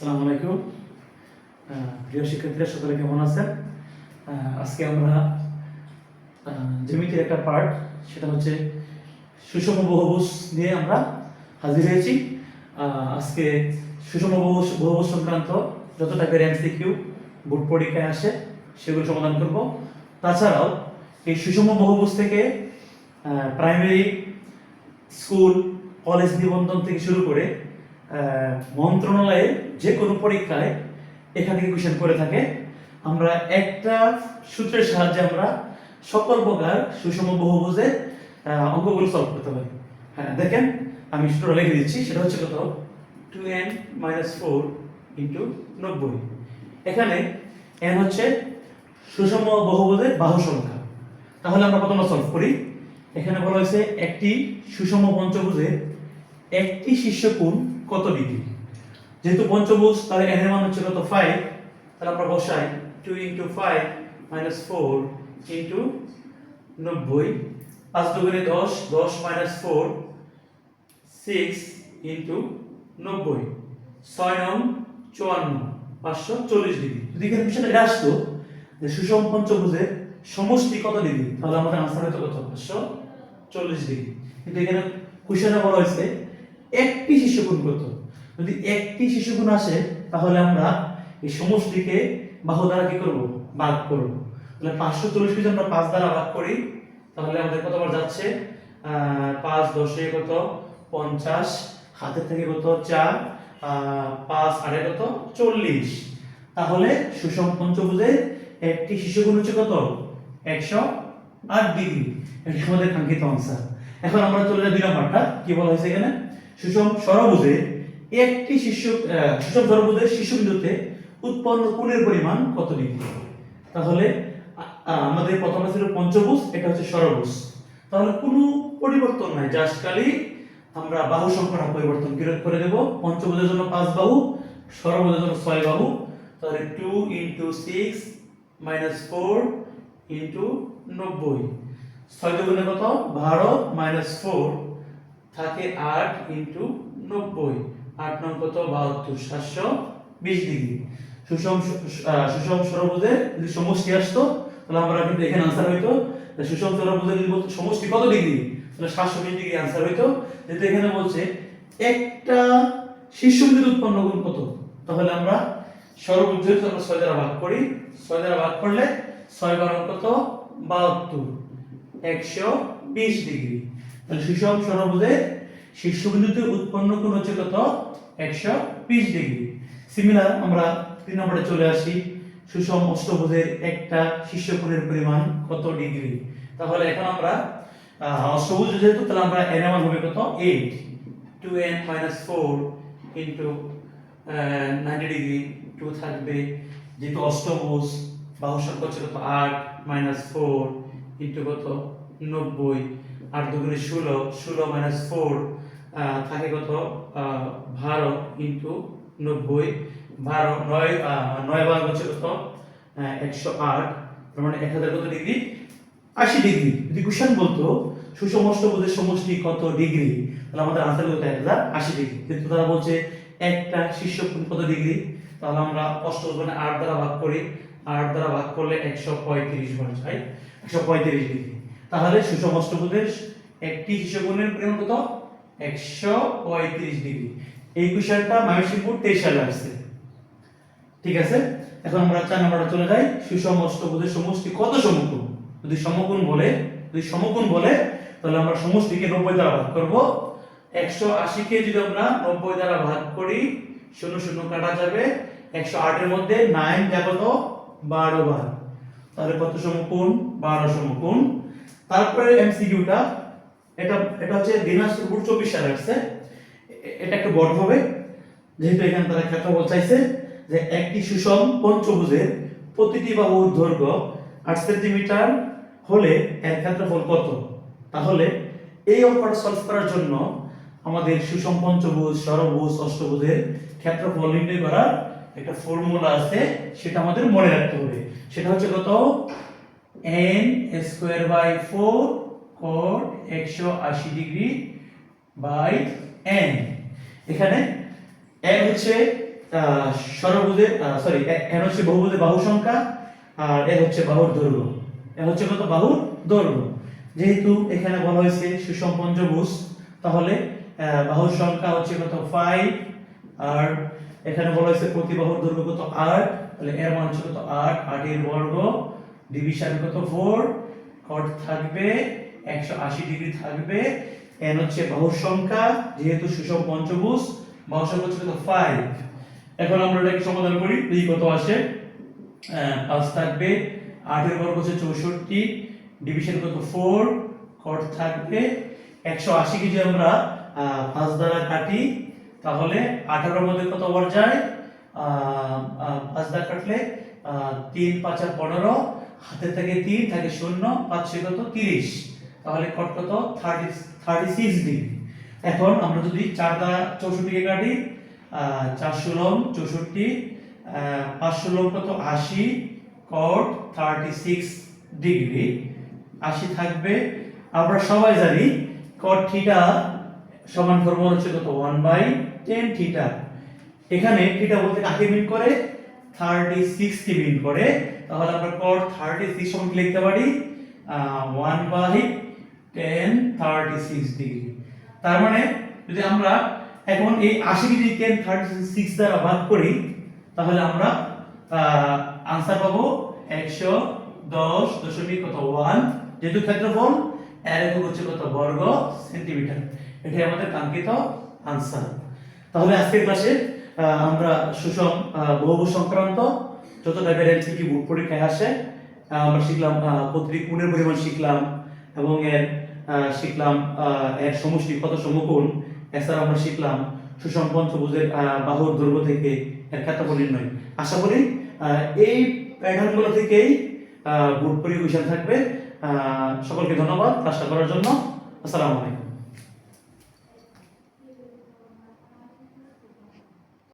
আসসালামু আলাইকুম। প্রিয় শিক্ষার্থীরা, সকলে কেমন আছেন? আজকে আমরা জমিটির একটা পার্ট সেটা হচ্ছে সুষম বহুভুজ নিয়ে আমরা হাজির হয়েছি। আজকে সুষম বহুভুজ বহুভুজ সংক্রান্ত যত টাইপের এমসিকিউ বোর্ড পরীক্ষায় আসে, সেগুলো সমাধান করব। তাছাড়াও, এই সুষম বহুভুজ থেকে প্রাইমারি স্কুল কলেজ নিবন্ধন থেকে শুরু করে মন্ত্রণালয়ে যে কোনো পরীক্ষায় এখান থেকে করে থাকে। আমরা একটা সূত্রের সাহায্যে আমরা সকল প্রকার সুষম বহুভুজের আহ, অঙ্কগুলো সলভ করতে পারি। হ্যাঁ দেখেন আমি সূত্র লিখে দিচ্ছি সেটা হচ্ছে কত? Two N minus four into নব্বই। এখানে এন হচ্ছে সুষম বহুভুজের বাহু সংখ্যা। তাহলে আমরা প্রথমে সলভ করি। এখানে বলা হয়েছে একটি সুষম পঞ্চভুজের একটি শীর্ষ কোণ কত ডিগ্রি? যেহেতু পঞ্চভুজ, তাহলে এন এর মান হচ্ছে কত? ফাইভ তাহলে আমরা বসাই two into five minus four into নব্বই পাঁচ দুগুণে দশ দশ মাইনাস ফোর সিক্স ইন্টু নব্বই। ছয় নং চুয়ান্ন, পাঁচশো চল্লিশ ডিগ্রি। যদি এখানে বিষয়টা এটা আসতো, যে সুষম পঞ্চভুজের সমষ্টি কত ডিগ্রি? তাহলে আমাদের আনসার হতো কত? পাঁচশো চল্লিশ ডিগ্রি। কিন্তু এখানে কুশনে বলা হয়েছে, একটি শিশুগুণ কত? যদি একটি শিশুগুণ আসে, তাহলে আমরা এই সমষ্টিকে বাহু দ্বারা কি করব? ভাগ করব। তাহলে পাঁচশো চল্লিশ যদি আমরা পাঁচ দ্বারা ভাগ করি, তাহলে আমাদের কতবার যাচ্ছে? পাঁচ দশে কত? পঞ্চাশ। হাতের থেকে কত? চার। পাঁচ আড়ে কত? চল্লিশ। তাহলে সুষম পঞ্চভুজের একটি শিশুগুণ হচ্ছে কত? একশো আট ডিগ্রি। আমাদের কাঙ্ক্ষিত আনসার এখন আমরা চলে যাই দুই নম্বরটা। কি বলা হয়েছে এখানে? সুষম সরভুজে একটি শিশু সুষম সরভুজের শিশু বিন্দুতে উৎপন্ন কোণের পরিমাণ কত ডিগ্রি তাহলে আমাদের প্রথমে ছিল পঞ্চভুজ, এটা হচ্ছে সরভুজ। তাহলে কোনো পরিবর্তন নাই, জাস্ট আমরা বাহু সংখ্যাটা পরিবর্তন করে- করে দেব। পঞ্চভুজের জন্য পাঁচ বাহু, সরভুজের জন্য ছয় বাহু। তাহলে two into six minus four into নব্বই। ছয় দুগুণে কত? বারো মাইনাস ফোর থাকে আট ইন্টু নব্বই। আট নং কত বাহাত্তর, সাতশো বিশ ডিগ্রি। সুষম সুষম সরভুজের যদি সমষ্টি আসতো, তাহলে আমরা কিন্তু এখানে আনসার হইতো সুষম সরভুজের যদি বলতো সমষ্টি কত ডিগ্রি, তাহলে সাতশো বিশ ডিগ্রি আনসার হইতো। যেহেতু এখানে বলছে একটা শীর্ষবিন্দুর উৎপন্ন গুণ কত, তাহলে আমরা যেহেতু আমরা ছয় দ্বারা ভাগ করি, ছয় দ্বারা ভাগ করলে ছয় বারো কত, বাহাত্তর, একশো বিশ ডিগ্রি। তাহলে সুষম সরভুজের শীর্ষবিন্দুতে উৎপন্ন কোণ হচ্ছে কত একশো বিশ ডিগ্রি সিমিলার আমরা তিন নম্বরে চলে আসি, সুষম অষ্টভুজের একটা শীর্ষকোণের পরিমাণ কত ডিগ্রি তাহলে এখন আমরা অষ্টভুজ যেহেতু, তাহলে আমরা এর মান হবে কত? Eight two N minus four into ninety degree two থাকবে, যেহেতু অষ্টভুজ বাহু সংখ্যা কত? আট মাইনাস ফোর ইন্টু কত? নব্বই। আট দুগুণে ষোলো ষোলো মাইনাস ফোর থাকে কত? বারো ইন্টু নব্বই, বারো, নয় নয় বার হচ্ছে কত? একশো আট, তার মানে এক হাজার কত ডিগ্রি আশি ডিগ্রি যদি কোশ্চেন বলতো সুষম অষ্টভুজের সমষ্টি কত ডিগ্রি তাহলে আমাদের আনসার হতো এক হাজার আশি ডিগ্রি কিন্তু তারা বলছে একটা শীর্ষ কত ডিগ্রি তাহলে আমরা মানে আট দ্বারা ভাগ করি। আট দ্বারা ভাগ করলে একশো পঁয়ত্রিশ বলা যায়। একশো পঁয়ত্রিশ ডিগ্রি তাহলে সুষম অষ্টভুজের একটি শীর্ষকোণের পরিমাণ কত? একশো পঁয়ত্রিশ ডিগ্রি। এই কোশ্চেনটা ময়মনসিংহপুর তেইশ সালে আসছে ঠিক আছে? এখন আমরা চার নম্বরে চলে যাই। সুষম অষ্টভুজের সমষ্টি কত সমকোণ? যদি সমকোণ বলে, যদি সমকোণ বলে, তাহলে আমরা সমষ্টিকে নব্বই দ্বারা ভাগ করব। একশো আশিকে যদি আমরা নব্বই দ্বারা ভাগ করি, শূন্য শূন্য কাটা যাবে। একশো আটের মধ্যে নাইন যাবে তো বারো বার। তাহলে কত সমকোণ? বারো সমকোণ। তারপরে এমসিকিউটা এটা এটা হচ্ছে দিনাজপুর চব্বিশ সালে আসছে। এটা একটু বড় হবে, যেহেতু এখানে তারা ক্ষেত্রফল চাইছে যে একটি সুষম পঞ্চভুজের প্রতিটি বাহুর দৈর্ঘ্য আট সেন্টিমিটার হলে এর ক্ষেত্রফল কত? তাহলে এই অঙ্কটা সলভ করার জন্য আমাদের সুষম পঞ্চভুজ ষড়ভুজ অষ্টভুজের ক্ষেত্রফল নির্ণয় করার একটা ফর্মুলা আছে, সেটা আমাদের মনে রাখতে হবে। সেটা হচ্ছে কত? N square by four cot একশো আশি ডিগ্রি বাই এন এখানে এন হচ্ছে ষড়ভুজের সরি এন হচ্ছে বহুভুজের বাহু সংখ্যা, আর এ হচ্ছে বাহুর দৈর্ঘ্য। এ হচ্ছে কত? বাহুর দৈর্ঘ্য। যেহেতু এখানে বলা হয়েছে সুষম পঞ্চভুজ তাহলে বাহুর সংখ্যা হচ্ছে কত? ফাইভ আর এখানে বলা হয়েছে প্রতি বাহুর দৈর্ঘ্য কত? আট। তাহলে এর মান হচ্ছে কত? আট। আটের বর্গ, ডিভিশন কত? ফোর কট থাকবে একশো আশি ডিগ্রি থাকবে। এন হচ্ছে বাহুর সংখ্যা, যেহেতু সুষম পঞ্চভুজ, বাহুর সংখ্যা হচ্ছে কত? ফাইভ এখন আমরা এটাকে সমাধান করি এই কত আসে। পাঁচ থাকবে, আটের বর্গ হচ্ছে চৌষট্টি ডিভিশন কত? ফোর কট থাকবে। একশো আশি কেজি আমরা পাঁচ দ্বারা কাটি, তাহলে আঠারোর মধ্যে কত বার যায়? পাঁচ দ্বারা কাটলে তিন, পাঁচ আর পনেরো হাতে থাকে তিন, থাকে শূন্য, পাঁচ কত? তিরিশ। তাহলে কট কত? থার্টি থার্টি সিক্স ডিগ্রি এখন আমরা যদি চার চৌষট্টিকে কাটি আহ, চার ষোলম চৌষট্টি আহ, পাঁচ ষোলম কত? আশি কট থার্টি সিক্স ডিগ্রি আশি থাকবে। আমরা সবাই জানি কট থিটা সমান ফর্মুলা হচ্ছে কত? ওয়ান বাই টেন থিটা এখানে থিটা বলতে কাকে মিন করে? থার্টি সিক্স কে মিন করে। তাহলে আমরা কট থার্টি সিক্স লিখতে পারি? One by tan thirty six degree তার মানে যদি আমরা এখন এই আশি ডিগ্রি টেন থার্টি সিক্স দ্বারা ভাগ করি, তাহলে আমরা আনসার পাবো একশো দশ দশমিক কত ওয়ান যেহেতু ক্ষেত্রফল এর একক হচ্ছে কত বর্গ সেন্টিমিটার। এটাই আমাদের কাঙ্ক্ষিত আনসার তাহলে আজকের ক্লাসে আমরা সুষম বহুভুজ সংক্রান্ত যত টাইপের এমসিকিউ বুক পরীক্ষায় আসে আমরা শিখলাম প্রতিটি কোণের পরিমাণ শিখলাম এবং এর শিখলাম এর সমষ্টি কত সমকোণ, এছাড়া আমরা শিখলাম সুষম পঞ্চভুজের বাহুর দৈর্ঘ্য থেকে এর ক্ষেত্রফল নির্ণয়। আশা করি এই প্যাটার্নগুলো থেকেই গ্রুপ পরীক্ষা থাকবে। সকলকে ধন্যবাদ আশা করার জন্য। আসসালামু আলাইকুম।